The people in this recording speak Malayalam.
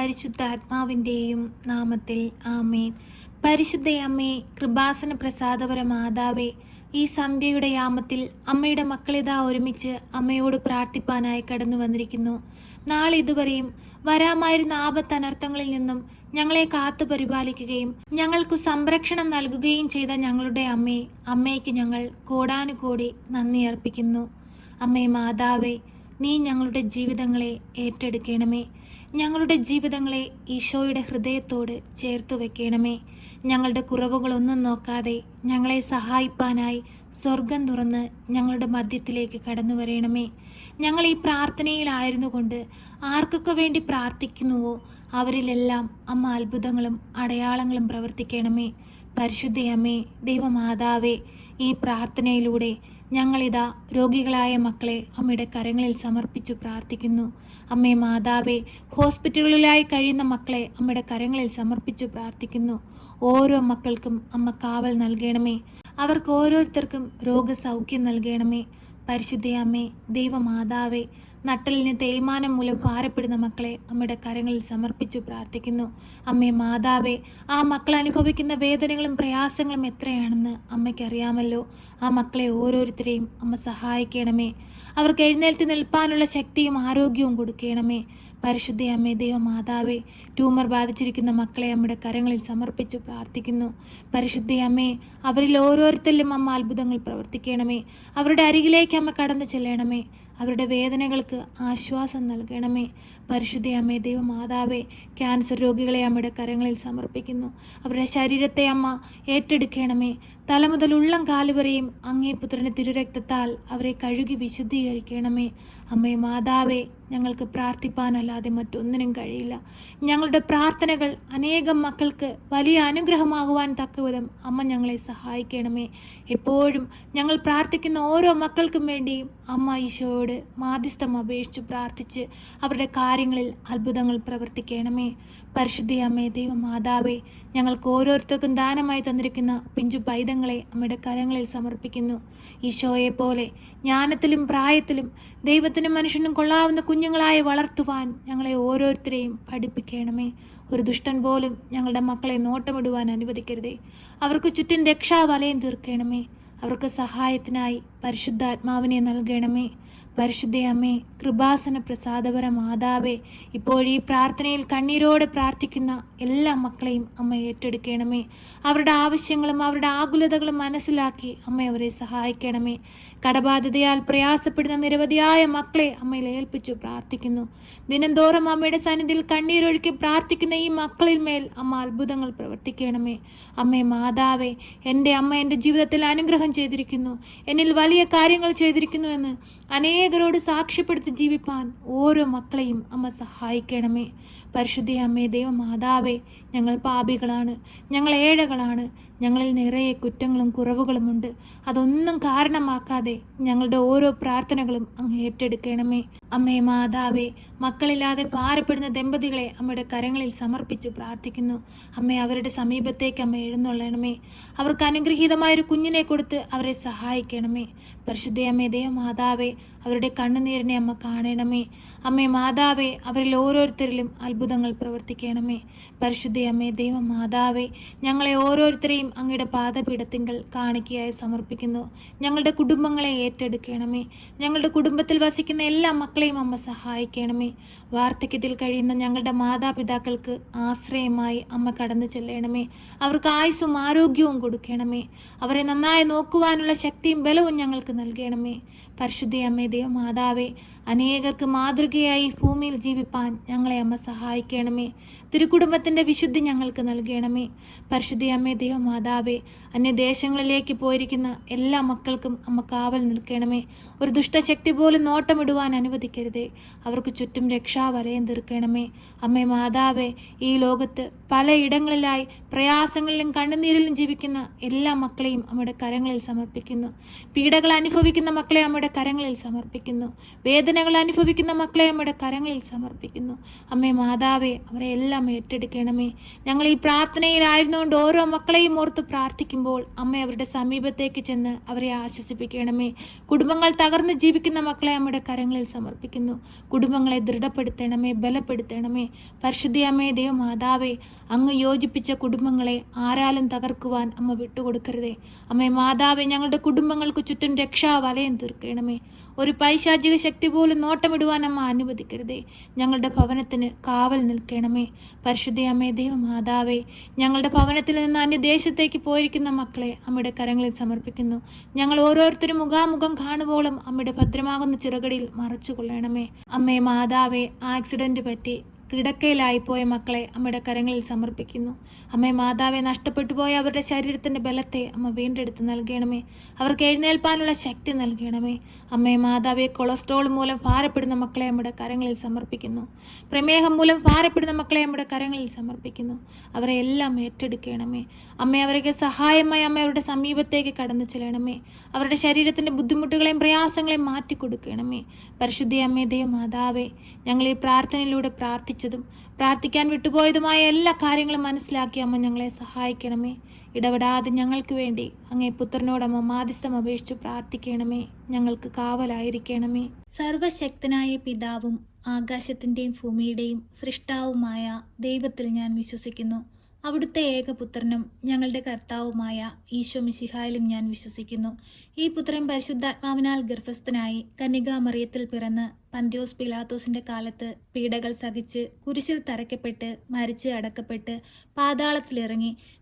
പരിശുദ്ധാത്മാവിന്റെയും നാമത്തിൽ ആമേൻ. പരിശുദ്ധയമ്മേ കൃപാസന പ്രസാദപര മാതാവേ ഈ സന്ധ്യയുടെ യാമത്തിൽ അമ്മയുടെ മക്കളിതാ ഒരുമിച്ച് അമ്മയോട് പ്രാർത്ഥിപ്പാനായി കടന്നു വന്നിരിക്കുന്നു. നാളെ ഇതുവരെയും വരാമായിരുന്ന ആപത്ത് അനർത്ഥങ്ങളിൽ നിന്നും ഞങ്ങളെ കാത്തു പരിപാലിക്കുകയും ഞങ്ങൾക്ക് സംരക്ഷണം നൽകുകയും ചെയ്ത ഞങ്ങളുടെ അമ്മേ അമ്മയ്ക്ക് ഞങ്ങൾ കോടാനുകോടി നന്ദി അർപ്പിക്കുന്നു. അമ്മേ മാതാവേ നീ ഞങ്ങളുടെ ജീവിതങ്ങളെ ഏറ്റെടുക്കണമേ. ഞങ്ങളുടെ ജീവിതങ്ങളെ ഈശോയുടെ ഹൃദയത്തോട് ചേർത്ത് വെക്കണമേ. ഞങ്ങളുടെ കുറവുകളൊന്നും നോക്കാതെ ഞങ്ങളെ സഹായിപ്പാനായി സ്വർഗം തുറന്ന് ഞങ്ങളുടെ മധ്യത്തിലേക്ക് കടന്നു വരണമേ. ഞങ്ങൾ ഈ പ്രാർത്ഥനയിലായിരുന്നു കൊണ്ട് ആർക്കൊക്കെ വേണ്ടി പ്രാർത്ഥിക്കുന്നുവോ അവരിലെല്ലാം അമ്മ അത്ഭുതങ്ങളും അടയാളങ്ങളും പ്രവർത്തിക്കണമേ. പരിശുദ്ധയമ്മേ ദൈവമാതാവേ ഈ പ്രാർത്ഥനയിലൂടെ ഞങ്ങളിതാ രോഗികളായ മക്കളെ അമ്മയുടെ കരങ്ങളിൽ സമർപ്പിച്ചു പ്രാർത്ഥിക്കുന്നു. അമ്മേ മാതാവേ ഹോസ്പിറ്റലുകളിലായി കഴിയുന്ന മക്കളെ അമ്മയുടെ കരങ്ങളിൽ സമർപ്പിച്ചു പ്രാർത്ഥിക്കുന്നു. ഓരോ മക്കൾക്കും അമ്മ കാവൽ നൽകണമേ. അവർക്ക് ഓരോരുത്തർക്കും രോഗസൗഖ്യം നൽകണമേ. പരിശുദ്ധയമ്മേ ദൈവമാതാവേ നട്ടലിന് തേയ്മാനം മൂലം ഭാരപ്പെടുന്ന മക്കളെ അമ്മയുടെ കരങ്ങളിൽ സമർപ്പിച്ചു പ്രാർത്ഥിക്കുന്നു. അമ്മേ മാതാവേ ആ മക്കൾ അനുഭവിക്കുന്ന വേദനകളും പ്രയാസങ്ങളും എത്രയാണെന്ന് അമ്മയ്ക്കറിയാമല്ലോ. ആ മക്കളെ ഓരോരുത്തരെയും അമ്മ സഹായിക്കണമേ. അവർക്ക് എഴുന്നേൽറ്റ് നിൽപ്പാനുള്ള ശക്തിയും ആരോഗ്യവും കൊടുക്കണമേ. പരിശുദ്ധ അമ്മേ ദൈവമാതാവേ ട്യൂമർ ബാധിച്ചിരിക്കുന്ന മക്കളെ അമ്മയുടെ കരങ്ങളിൽ സമർപ്പിച്ചു പ്രാർത്ഥിക്കുന്നു. പരിശുദ്ധ അമ്മേ അവരിൽ ഓരോരുത്തരിലും അമ്മ അത്ഭുതങ്ങൾ പ്രവർത്തിക്കണമേ. അവരുടെ അരികിലേക്ക് അമ്മ കടന്നു ചെല്ലണമേ. അവരുടെ വേദനകൾക്ക് ആശ്വാസം നൽകണമേ. പരിശുദ്ധ അമ്മേ ദൈവമാതാവേ ക്യാൻസർ രോഗികളെ അമ്മയുടെ കരങ്ങളിൽ സമർപ്പിക്കുന്നു. അവരുടെ ശരീരത്തെ അമ്മ ഏറ്റെടുക്കണമേ. തല മുതൽ ഉള്ളം കാലുവരെയും അങ്ങേ പുത്രന്റെ തിരുരക്തത്താൽ അവരെ കഴുകി വിശുദ്ധീകരിക്കണമേ. അമ്മേ മാതാവേ ഞങ്ങൾക്ക് പ്രാർത്ഥിപ്പാനല്ലാതെ മറ്റൊന്നിനും കഴിയില്ല. ഞങ്ങളുടെ പ്രാർത്ഥനകൾ അനേകം മക്കൾക്ക് വലിയ അനുഗ്രഹമാകുവാൻ തക്കവിധം അമ്മ ഞങ്ങളെ സഹായിക്കണമേ. എപ്പോഴും ഞങ്ങൾ പ്രാർത്ഥിക്കുന്ന ഓരോ മക്കൾക്കും വേണ്ടിയും അമ്മ ഈശോയോട് മാധ്യസ്ഥം അപേക്ഷിച്ച് പ്രാർത്ഥിച്ച് അവരുടെ കാര്യങ്ങളിൽ അത്ഭുതങ്ങൾ പ്രവർത്തിക്കണമേ. പരിശുദ്ധി അമ്മേ ദൈവമാതാവേ ഞങ്ങൾക്ക് ഓരോരുത്തർക്കും ദാനമായി തന്നിരിക്കുന്ന പിഞ്ചു പൈതങ്ങളെ അമ്മയുടെ കരങ്ങളിൽ സമർപ്പിക്കുന്നു. ഈശോയെ പോലെ ജ്ഞാനത്തിലും പ്രായത്തിലും ദൈവത്തിനും മനുഷ്യനും കൊള്ളാവുന്ന കുഞ്ഞുങ്ങളായി വളർത്തുവാൻ ഞങ്ങളെ ഓരോരുത്തരെയും പഠിപ്പിക്കണമേ. ഒരു ദുഷ്ടൻ പോലും ഞങ്ങളുടെ മക്കളെ നോട്ടമിടുവാൻ അനുവദിക്കരുതേ. അവർക്ക് ചുറ്റും രക്ഷാവലയം തീർക്കണമേ. അവർക്ക് സഹായത്തിനായി പരിശുദ്ധാത്മാവിനെ നൽകണമേ. പരിശുദ്ധയമ്മേ കൃപാസന പ്രസാദപര മാതാവേ ഈ പ്രാർത്ഥനയിൽ കണ്ണീരോടെ പ്രാർത്ഥിക്കുന്ന എല്ലാ മക്കളെയും അമ്മ ഏറ്റെടുക്കണമേ. അവരുടെ ആവശ്യങ്ങളും അവരുടെ ആകുലതകളും മനസ്സിലാക്കി അമ്മ അവരെ സഹായിക്കണമേ. കടബാധിതയാൽ പ്രയാസപ്പെടുന്ന നിരവധിയായ മക്കളെ അമ്മയിൽ ഏൽപ്പിച്ചു പ്രാർത്ഥിക്കുന്നു. ദിനംതോറും അമ്മയുടെ സന്നിധിയിൽ കണ്ണീരൊഴുക്കി പ്രാർത്ഥിക്കുന്ന ഈ മക്കളിൽ മേൽ അമ്മ അത്ഭുതങ്ങൾ പ്രവർത്തിക്കണമേ. അമ്മേ മാതാവേ എന്റെ അമ്മ എന്റെ ജീവിതത്തിൽ അനുഗ്രഹം ചെയ്തിരിക്കുന്നു. എന്നിൽ വലിയ കാര്യങ്ങൾ ചെയ്തിരിക്കുന്നു എന്ന് അനേകരോട് സാക്ഷ്യപ്പെടുത്തി ജീവിപ്പാൻ ഓരോ മക്കളെയും അമ്മ സഹായിക്കണമേ. പരിശുദ്ധ അമ്മേ ദൈവമാതാവേ ഞങ്ങൾ പാപികളാണ്. ഞങ്ങൾ ഏഴകളാണ്. ഞങ്ങളിൽ നിറയെ കുറ്റങ്ങളും കുറവുകളുമുണ്ട് അതൊന്നും കാരണമാക്കാതെ ഞങ്ങളുടെ ഓരോ പ്രാർത്ഥനകളും അങ്ങ് ഏറ്റെടുക്കണമേ. അമ്മേ മാതാവേ മക്കളില്ലാതെ പാറപ്പെടുന്ന ദമ്പതികളെ അമ്മയുടെ കരങ്ങളിൽ സമർപ്പിച്ച് പ്രാർത്ഥിക്കുന്നു. അമ്മേ അവരുടെ സമീപത്തേക്ക് അമ്മ എഴുന്നള്ളണമേ. അവർക്ക് അനുഗ്രഹീതമായൊരു കുഞ്ഞിനെ കൊടുത്ത് അവരെ സഹായിക്കണമേ. പരിശുദ്ധ അമ്മേ ദേവമാതാവേ അവരുടെ കണ്ണുനീരിനെ അമ്മ കാണണമേ. അമ്മേ മാതാവേ അവരിൽ ഓരോരുത്തരിലും അത്ഭുതങ്ങൾ പ്രവർത്തിക്കണമേ. പരിശുദ്ധ അമ്മേ ദൈവമാതാവേ ഞങ്ങളെ ഓരോരുത്തരെയും അങ്ങയുടെ പാദപീഠത്തിങ്കൽ കാണിക്കയായി സമർപ്പിക്കുന്നു. ഞങ്ങളുടെ കുടുംബങ്ങളെ ഏറ്റെടുക്കണമേ. ഞങ്ങളുടെ കുടുംബത്തിൽ വസിക്കുന്ന എല്ലാ മക്കളെയും അമ്മ സഹായിക്കണമേ. വാർദ്ധക്യത്തിൽ കഴിയുന്ന ഞങ്ങളുടെ മാതാപിതാക്കൾക്ക് ആശ്രയമായി അമ്മ കടന്നു ചെല്ലണമേ. അവർക്ക് ആയുസ്സും ആരോഗ്യവും കൊടുക്കണമേ. അവരെ നന്നായി നോക്കുവാനുള്ള ശക്തിയും ബലവും ഞങ്ങൾക്ക് നൽകണമേ. പരിശുദ്ധ അമ്മേ ദൈവമാതാവേ അനേകർക്ക് മാതൃകയായി ഭൂമിയിൽ ജീവിപ്പാൻ ഞങ്ങളെ അമ്മ സഹായിക്കണമേ. തിരുക്കുടുംബത്തിന്റെ വിശുദ്ധി ഞങ്ങൾക്ക് നൽകണമേ. പരിശുദ്ധി അമ്മേ ദൈവമാതാവേ അന്യദേശങ്ങളിലേക്ക് പോയിരിക്കുന്ന എല്ലാ മക്കൾക്കും അമ്മ കാവൽ നിൽക്കണമേ. ഒരു ദുഷ്ടശക്തി പോലും നോട്ടമിടുവാൻ അനുവദിക്കരുതേ. അവർക്ക് ചുറ്റും രക്ഷാവലയം തീർക്കണമേ. അമ്മേ മാതാവേ ഈ ലോകത്ത് പലയിടങ്ങളിലായി പ്രയാസങ്ങളിലും കണ്ണുനീരിലും ജീവിക്കുന്ന എല്ലാ മക്കളെയും അമ്മയുടെ കരങ്ങളിൽ സമർപ്പിക്കുന്നു. പീഡകൾ അനുഭവിക്കുന്ന മക്കളെ അമ്മയുടെ കരങ്ങളിൽ സമർപ്പിക്കുന്നു. വേദനകൾ അനുഭവിക്കുന്ന മക്കളെ അമ്മയുടെ കരങ്ങളിൽ സമർപ്പിക്കുന്നു. അമ്മേ മാതാവേ അവരെ എല്ലാം ഏറ്റെടുക്കണമേ. ഞങ്ങൾ ഈ പ്രാർത്ഥനയിലായിരുന്നുകൊണ്ട് ഓരോ മക്കളെയും ഓർത്ത് പ്രാർത്ഥിക്കുമ്പോൾ അമ്മ അവരുടെ സമീപത്തേക്ക് ചെന്ന് അവരെ ആശ്വസിപ്പിക്കണമേ. കുടുംബങ്ങൾ തകർന്ന് ജീവിക്കുന്ന മക്കളെ അമ്മയുടെ കരങ്ങളിൽ സമർപ്പിക്കുന്നു. കുടുംബങ്ങളെ ദൃഢപ്പെടുത്തണമേ ബലപ്പെടുത്തണമേ. പരിശുദ്ധിയമ്മേ ദൈവമാതാവേ അങ്ങ് യോജിപ്പിച്ച കുടുംബങ്ങളെ ആരാലും തകർക്കുവാൻ അമ്മ വിട്ടുകൊടുക്കരുതേ. അമ്മേ മാതാവേ ഞങ്ങളുടെ കുടുംബങ്ങൾക്ക് ചുറ്റും രക്ഷാവലയം തീർക്കണമേ. ഒരു പൈശാചിക ശക്തി പോലും നോട്ടമിടുവാൻ അമ്മ അനുവദിക്കരുതേ. ഞങ്ങളുടെ ഭവനത്തിന് കാവൽ നിൽക്കണമേ. പരിശുദ്ധയമ്മേ ദൈവമാതാവേ ഞങ്ങളുടെ ഭവനത്തിൽ നിന്ന് അന്യദേശത്തേക്ക് പോയിരിക്കുന്ന മക്കളെ അമ്മയുടെ കരങ്ങളിൽ സമർപ്പിക്കുന്നു. ഞങ്ങൾ ഓരോരുത്തരും മുഖാമുഖം കാണുമ്പോളും അമ്മയുടെ ഭദ്രമാകുന്ന ചിറകടിയിൽ മറച്ചു കൊള്ളണമേ അമ്മേ മാതാവേ ആക്സിഡന്റ് പറ്റി കിടക്കയിലായിപ്പോയ മക്കളെ അമ്മയുടെ കരങ്ങളിൽ സമർപ്പിക്കുന്നു. അമ്മേ മാതാവെ നഷ്ടപ്പെട്ടു പോയ അവരുടെ ശരീരത്തിന്റെ ബലത്തെ അമ്മ വീണ്ടെടുത്ത് നൽകണമേ. അവർക്ക് എഴുന്നേൽപ്പാനുള്ള ശക്തി നൽകണമേ. അമ്മേ മാതാവെ കൊളസ്ട്രോൾ മൂലം ഭാരപ്പെടുന്ന മക്കളെ അമ്മയുടെ കരങ്ങളിൽ സമർപ്പിക്കുന്നു. പ്രമേഹം മൂലം ഭാരപ്പെടുന്ന മക്കളെ അമ്മയുടെ കരങ്ങളിൽ സമർപ്പിക്കുന്നു. അവരെ എല്ലാം ഏറ്റെടുക്കണമേ. അമ്മ അവർക്ക് സഹായമായി അമ്മ അവരുടെ സമീപത്തേക്ക് കടന്നു ചെല്ലണമേ. അവരുടെ ശരീരത്തിന്റെ ബുദ്ധിമുട്ടുകളെയും പ്രയാസങ്ങളെയും മാറ്റിക്കൊടുക്കണമേ. പരിശുദ്ധി അമ്മേ ദൈവ മാതാവേ ഞങ്ങൾ ഈ പ്രാർത്ഥനയിലൂടെ പ്രാർത്ഥിച്ചതും പ്രാർത്ഥിക്കാൻ വിട്ടുപോയതുമായ എല്ലാ കാര്യങ്ങളും മനസ്സിലാക്കി അമ്മ ഞങ്ങളെ സഹായിക്കണമേ. ഇടപെടാതെ ഞങ്ങൾക്ക് വേണ്ടി അങ്ങേ പുത്രനോടമ്മ മാധ്യസ്ഥം അപേക്ഷിച്ച് പ്രാർത്ഥിക്കണമേ. ഞങ്ങൾക്ക് കാവലായിരിക്കണമേ. സർവശക്തനായ പിതാവും ആകാശത്തിന്റെയും ഭൂമിയുടെയും സൃഷ്ടാവുമായ ദൈവത്തിൽ ഞാൻ വിശ്വസിക്കുന്നു. അവിടുത്തെ ഏകപുത്രനും ഞങ്ങളുടെ കർത്താവുമായ ഈശോ മിശിഹായിലും ഞാൻ വിശ്വസിക്കുന്നു. ഈ പുത്രൻ പരിശുദ്ധാത്മാവിനാൽ ഗർഭസ്ഥനായി കന്യകാമറിയത്തിൽ പിറന്ന് പന്ത്യോസ് പിലാത്തോസിന്റെ കാലത്ത് പീഡകൾ സഹിച്ച് കുരിശിൽ തറയ്ക്കപ്പെട്ട് മരിച്ച് അടക്കപ്പെട്ട് പാതാളത്തിലിറങ്ങി